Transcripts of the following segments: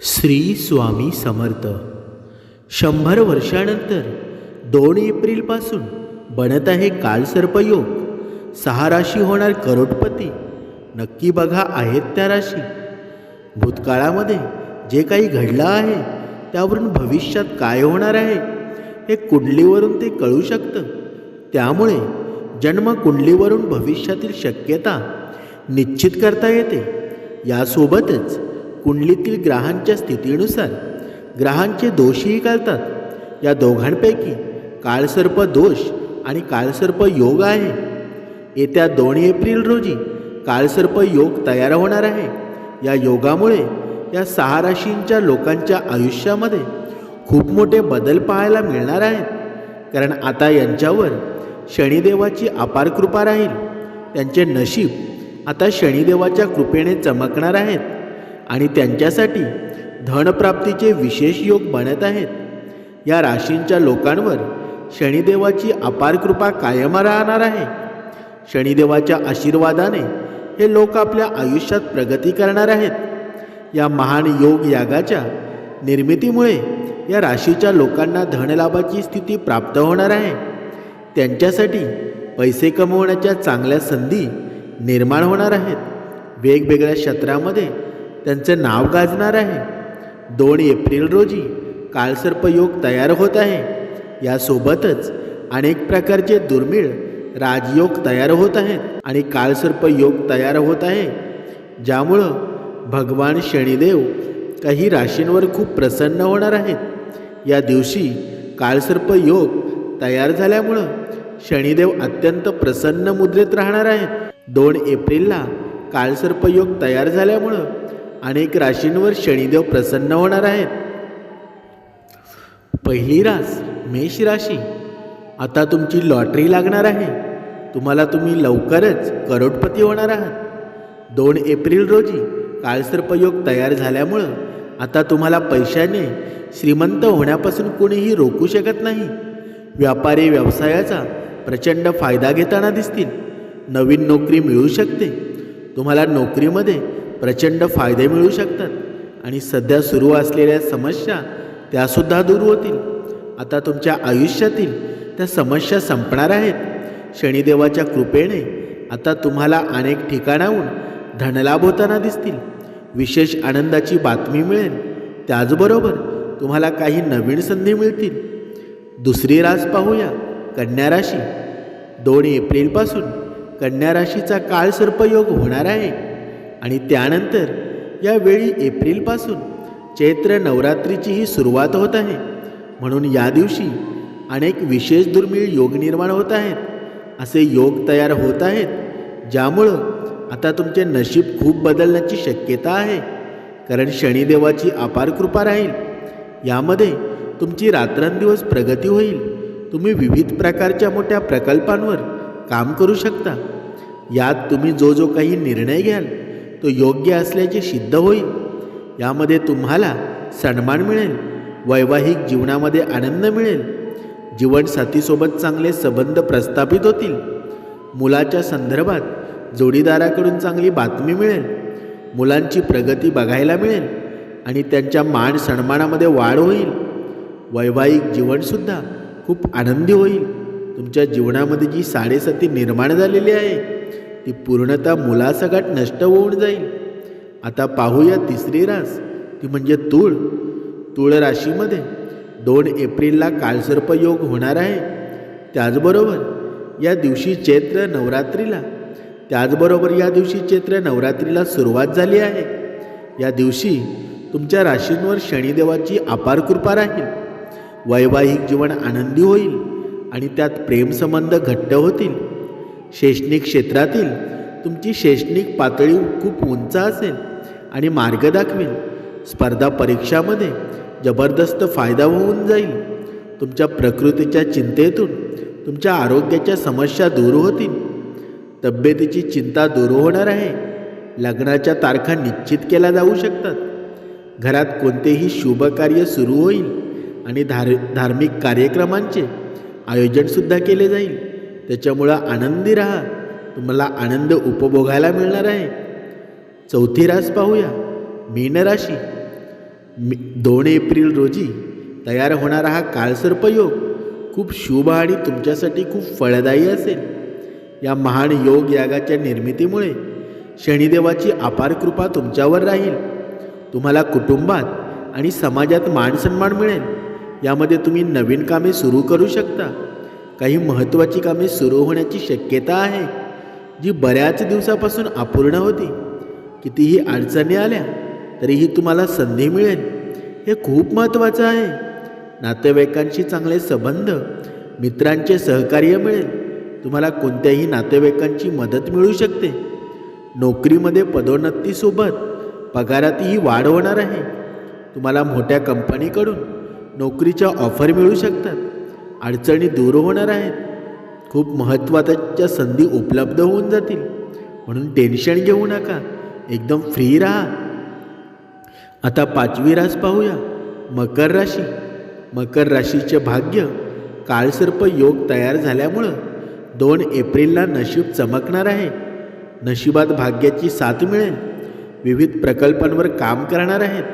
श्री स्वामी समर्थ. शंभर वर्षानंतर दोन एप्रिलपासून बनत आहे कालसर्पयोग सहा राशी होणार करोडपती. नक्की बघा आहेत त्या राशी. भूतकाळामध्ये जे काही घडलं आहे त्यावरून भविष्यात काय होणार आहे हे कुंडलीवरून ते कळू शकतं. त्यामुळे जन्म कुंडलीवरून भविष्यातील शक्यता निश्चित करता येते. यासोबतच कुंडलीतील ग्रहांच्या स्थितीनुसार ग्रहांचे दोषही कळतात या दोघांपैकी काळसर्प दोष आणि काळसर्प योग आहे. येत्या दोन एप्रिल रोजी काळसर्प योग तयार होणार आहे. या योगामुळे या सहा राशींच्या लोकांच्या आयुष्यामध्ये खूप मोठे बदल पाहायला मिळणार आहेत. कारण आता यांच्यावर शनिदेवाची अपार कृपा राहील. त्यांचे नशीब आता शनिदेवाच्या कृपेने चमकणार आहेत. आणि त्यांच्यासाठी धनप्राप्तीचे विशेष योग बनत आहेत. या राशींच्या लोकांवर शनिदेवाची अपार कृपा कायम राहणार आहे. शनिदेवाच्या आशीर्वादाने हे लोक आपल्या आयुष्यात प्रगती करणार आहेत. या महान योग यागाच्या निर्मितीमुळे या राशीच्या लोकांना धनलाभाची स्थिती प्राप्त होणार आहे. त्यांच्यासाठी पैसे कमवण्याच्या चांगल्या संधी निर्माण होणार आहेत. वेगवेगळ्या क्षेत्रामध्ये त्यांचं नाव गाजणार आहे. दोन एप्रिल रोजी काळसर्पयोग तयार होत आहे. यासोबतच अनेक प्रकारचे दुर्मिळ राजयोग तयार होत आहेत आणि काळसर्प योग तयार होत आहे. ज्यामुळं भगवान शनिदेव काही राशींवर खूप प्रसन्न होणार आहेत. या दिवशी काळसर्प योग तयार झाल्यामुळं शनिदेव अत्यंत प्रसन्न मुद्रेत राहणार आहेत. दोन एप्रिलला काळसर्प योग तयार झाल्यामुळं अनेक राशींवर शनिदेव प्रसन्न होणार आहेत. पहिली रास मेष राशी. आता तुमची लॉटरी लागणार आहे. तुम्हाला तुम्ही लवकरच करोडपती होणार आहात. दोन एप्रिल रोजी काळसर्पयोग तयार झाल्यामुळं आता तुम्हाला पैशाने श्रीमंत होण्यापासून कोणीही रोखू शकत नाही. व्यापारी व्यवसायाचा प्रचंड फायदा घेताना दिसतील. नवीन नोकरी मिळू शकते. तुम्हाला नोकरीमध्ये प्रचंड फायदे मिळू शकतात. आणि सध्या सुरू असलेल्या समस्या त्यासुद्धा दूर होतील. आता तुमच्या आयुष्यातील त्या समस्या संपणार आहेत. शनिदेवाच्या कृपेने आता तुम्हाला अनेक ठिकाणाहून धनलाभ होताना दिसतील. विशेष आनंदाची बातमी मिळेल. त्याचबरोबर तुम्हाला काही नवीन संधी मिळतील. दुसरी रास पाहूया. कन्या राशी. दोन एप्रिलपासून कन्या राशीचा काळ सर्पयोग होणार आहे. आणि त्यानंतर यावेळी एप्रिलपासून चैत्र नवरात्रीचीही सुरुवात होत आहे. म्हणून या दिवशी अनेक विशेष दुर्मिळ योग निर्माण होत आहेत. असे योग तयार होत आहेत ज्यामुळं आता तुमचे नशीब खूप बदलण्याची शक्यता आहे. कारण शनिदेवाची अपार कृपा राहील. यामध्ये तुमची रात्रंदिवस प्रगती होईल. तुम्ही विविध प्रकारच्या मोठ्या प्रकल्पांवर काम करू शकता. यात तुम्ही जो जो काही निर्णय घ्याल तो योग्य असल्याचे सिद्ध होईल. यामध्ये तुम्हाला सन्मान मिळेल वैवाहिक जीवनामध्ये आनंद मिळेल जीवनसाथीसोबत चांगले संबंध प्रस्थापित होतील मुलाच्या संदर्भात जोडीदाराकडून चांगली बातमी मिळेल मुलांची प्रगती बघायला मिळेल आणि त्यांच्या मान सन्मानामध्ये वाढ होईल. वैवाहिक जीवनसुद्धा खूप आनंदी होईल. तुमच्या जीवनामध्ये जी साडेसती निर्माण झालेली आहे ती पूर्णतः मुलासकट नष्ट होऊन जाईल. आता पाहूया तिसरी रास. ती म्हणजे तूळ. तूळ राशीमध्ये दोन एप्रिलला कालसर्प योग होणार आहे. त्याचबरोबर या दिवशी चैत्र नवरात्रीला त्याचबरोबर या दिवशी चैत्र नवरात्रीला सुरुवात झाली आहे. या दिवशी तुमच्या राशींवर शनिदेवाची अपार कृपा राहील. वैवाहिक जीवन आनंदी होईल आणि त्यात प्रेमसंबंध घट्ट होतील. शैक्षणिक क्षेत्रातील तुमची शैक्षणिक पातळी खूप उंच असेल आणि मार्ग दाखवेल. स्पर्धा परीक्षामध्ये जबरदस्त फायदा होऊन जाईल. तुमच्या प्रकृतीच्या चिंतेतून तुमच्या आरोग्याच्या समस्या दूर होतील. तब्येतीची चिंता दूर होणार आहे. लग्नाच्या तारखा निश्चित केल्या जाऊ शकतात. घरात कोणतेही शुभ कार्य सुरू होईल आणि धार धार्मिक कार्यक्रमांचे आयोजनसुद्धा केले जाईल. त्याच्यामुळं आनंदी राहा. तुम्हाला आनंद उपभोगायला मिळणार आहे. चौथी रास पाहूया. मीन राशी. मी दोन एप्रिल रोजी तयार होणारा हा काळसर्पयोग खूप शुभ आणि तुमच्यासाठी खूप फळदायी असेल. या महान योग यागाच्या निर्मितीमुळे शनिदेवाची अपार कृपा तुमच्यावर राहील. तुम्हाला कुटुंबात आणि समाजात मानसन्मान मिळेल. यामध्ये तुम्ही नवीन कामे सुरू करू शकता. काही महत्त्वाची कामे सुरू होण्याची शक्यता आहे जी बऱ्याच दिवसापासून अपूर्ण होती. कितीही अडचणी आल्या तरीही तुम्हाला संधी मिळेल. हे खूप महत्त्वाचं आहे. नातेवाईकांशी चांगले संबंध मित्रांचे सहकार्य मिळेल. तुम्हाला कोणत्याही नातेवाईकांची मदत मिळू शकते. नोकरीमध्ये पदोन्नतीसोबत पगारातही वाढ होणार आहे. तुम्हाला मोठ्या कंपनीकडून नोकरीच्या ऑफर मिळू शकतात. अडचणी दूर होणार आहेत. खूप महत्त्वाच्या संधी उपलब्ध होऊन जातील. म्हणून टेन्शन घेऊ नका. एकदम फ्री राहा. आता पाचवी रास पाहूया. मकर राशी. मकर राशीचे भाग्य काळसर्प योग तयार झाल्यामुळं दोन एप्रिलला नशीब चमकणार आहे. नशिबात भाग्याची साथ मिळेल. विविध प्रकल्पांवर काम करणार आहेत.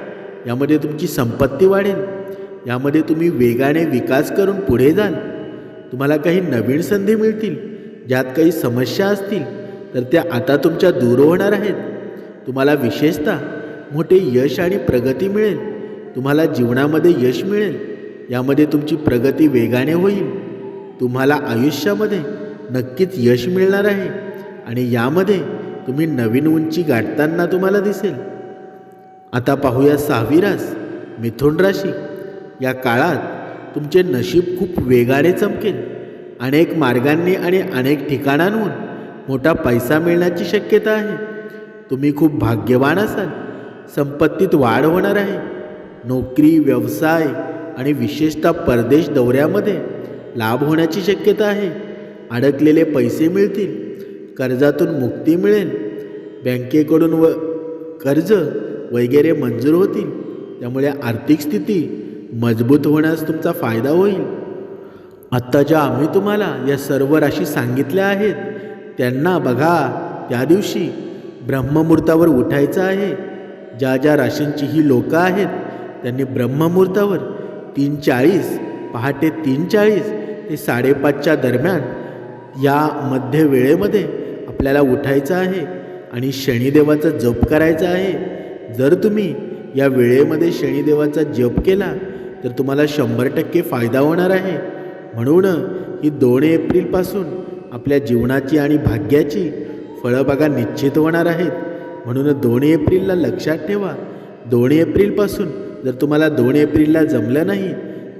यामध्ये तुमची संपत्ती वाढेल. यामध्ये तुम्ही वेगाने विकास करून पुढे जाल. तुम्हाला काही नवीन संधी मिळतील ज्यात काही समस्या असतील तर त्या आता तुमच्या दूर होणार आहेत. तुम्हाला विशेषतः मोठे यश आणि प्रगती मिळेल. तुम्हाला जीवनामध्ये यश मिळेल. यामध्ये तुमची प्रगती वेगाने होईल. तुम्हाला आयुष्यामध्ये नक्कीच यश मिळणार आहे आणि यामध्ये तुम्ही नवीन उंची गाठताना तुम्हाला दिसेल. आता पाहूया सहावी रास मिथुन राशी. या काळात तुमचे नशीब खूप वेगाने चमकेल. अनेक मार्गांनी आणि अनेक ठिकाणांहून मोठा पैसा मिळण्याची शक्यता आहे. तुम्ही खूप भाग्यवान असाल. संपत्तीत वाढ होणार आहे. नोकरी व्यवसाय आणि विशेषतः परदेश दौऱ्यामध्ये लाभ होण्याची शक्यता आहे. अडकलेले पैसे मिळतील. कर्जातून मुक्ती मिळेल. बँकेकडून व कर्ज वगैरे मंजूर होतील. त्यामुळे आर्थिक स्थिती मजबूत होण्यास तुमचा फायदा होईल. आत्ता ज्या आम्ही तुम्हाला या सर्व राशी सांगितल्या आहेत त्यांना बघा त्या दिवशी ब्रह्ममुहूर्तावर उठायचं आहे. ज्या ज्या राशींची ही लोकं आहेत त्यांनी ब्रह्ममुहूर्तावर तीन चाळीस पहाटे तीन चाळीस ते साडेपाचच्या दरम्यान या मध्य वेळेमध्ये आपल्याला उठायचं आहे आणि शनिदेवाचा जप करायचा आहे. जर तुम्ही या वेळेमध्ये शनिदेवाचा जप केला तर तुम्हाला शंभर टक्के फायदा होणार आहे. म्हणून ही दोन एप्रिलपासून आपल्या जीवनाची आणि भाग्याची फळं निश्चित होणार आहेत. म्हणून दोन एप्रिलला लक्षात ठेवा. दोन एप्रिलपासून जर तुम्हाला दोन एप्रिलला जमलं नाही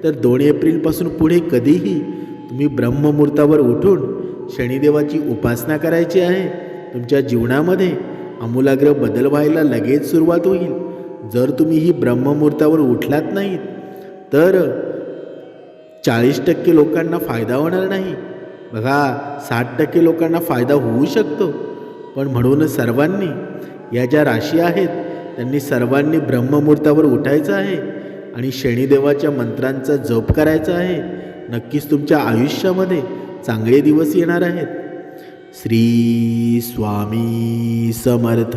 तर दोन एप्रिलपासून पुढे कधीही तुम्ही ब्रह्ममुहूर्तावर उठून शनिदेवाची उपासना करायची आहे. तुमच्या जीवनामध्ये आमूलाग्र बदल व्हायला लगेच सुरुवात होईल. जर तुम्ही ही ब्रह्ममुहूर्तावर उठलात नाहीत तर चाळीस टक्के लोकांना फायदा होणार नाही. बघा साठ टक्के लोकांना फायदा होऊ शकतो. पण म्हणून सर्वांनी या ज्या राशी आहेत त्यांनी सर्वांनी ब्रह्ममुहूर्तावर उठायचं आहे आणि शनिदेवाच्या मंत्रांचा जप करायचा आहे. नक्कीच तुमच्या आयुष्यामध्ये चांगले दिवस येणार आहेत. श्री स्वामी समर्थ.